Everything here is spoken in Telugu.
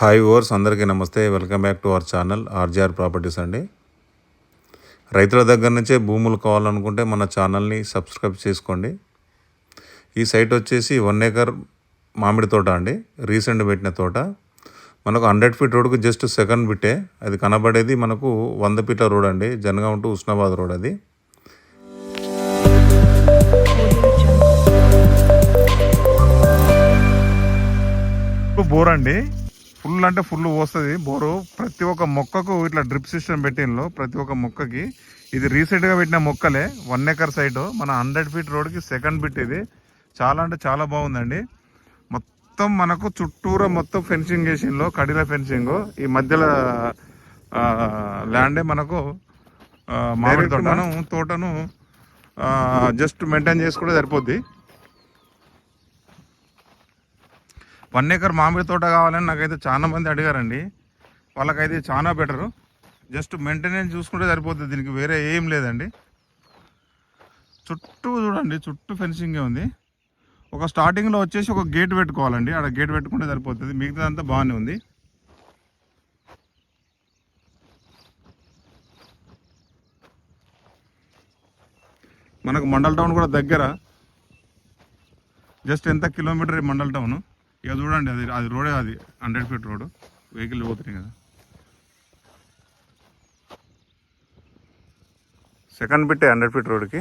హాయ్ ఓవర్స్ అందరికీ నమస్తే. Welcome back to our channel RGR properties అండి. రైతుల దగ్గర నుంచే భూములు కావాలనుకుంటే మన ఛానల్ని సబ్స్క్రైబ్ చేసుకోండి. ఈ సైట్ వచ్చేసి వన్ ఏకర్ మామిడి తోట అండి. రీసెంట్ పెట్టిన తోట. మనకు హండ్రెడ్ ఫీట్ రోడ్కు జస్ట్ సెకండ్ బిట్టే అది కనబడేది మనకు వంద ఫీట్ల రోడ్ అండి. జనగాం టు ఉస్నాబాద్ రోడ్ అది. బోర్ అండి. ఫుల్ అంటే ఫుల్ పోస్తుంది. బోరు ప్రతి ఒక్క మొక్కకు ఇట్లా డ్రిప్ సిస్టమ్ పెట్టినలో ప్రతి ఒక్క మొక్కకి. ఇది రీసెంట్గా పెట్టిన మొక్కలే వన్ ఎకర్ సైడ్ మన హండ్రెడ్ ఫీట్ రోడ్కి సెకండ్ బిట్ ఇది. చాలా అంటే చాలా బాగుందండి. మొత్తం మనకు చుట్టూరా మొత్తం ఫెన్సింగ్ వేసింలో కడిల ఫెన్సింగ్ ఈ మధ్యలో ల్యాండే మనకు మామిడి తోట మనం తోటను జస్ట్ మెయింటైన్ చేసుకుంటే సరిపోద్ది. వన్ ఏకర్ మామిడి తోట కావాలని నాకైతే చాలా మంది అడిగారండి. వాళ్ళకైతే చాలా బెటరు. జస్ట్ మెయింటెనెన్స్ చూసుకుంటే సరిపోతుంది దీనికి వేరే ఏం లేదండి. చుట్టూ చూడండి చుట్టూ ఫెన్సింగే ఉంది. ఒక స్టార్టింగ్లో వచ్చేసి ఒక గేట్ పెట్టుకోవాలండి. ఆడ గేట్ పెట్టుకుంటే సరిపోతుంది. మిగతాదంతా బాగానే ఉంది. మనకు మండల్ టౌన్ కూడా దగ్గర. జస్ట్ ఎంత కిలోమీటర్ ఈ మండల్ టౌను? ఇక చూడండి అది అది రోడే అది హండ్రెడ్ ఫీట్ రోడ్. వెహికల్ పోతున్నాయి కదా. సెకండ్ ఫిట్టే హండ్రెడ్ ఫీట్ రోడ్కి.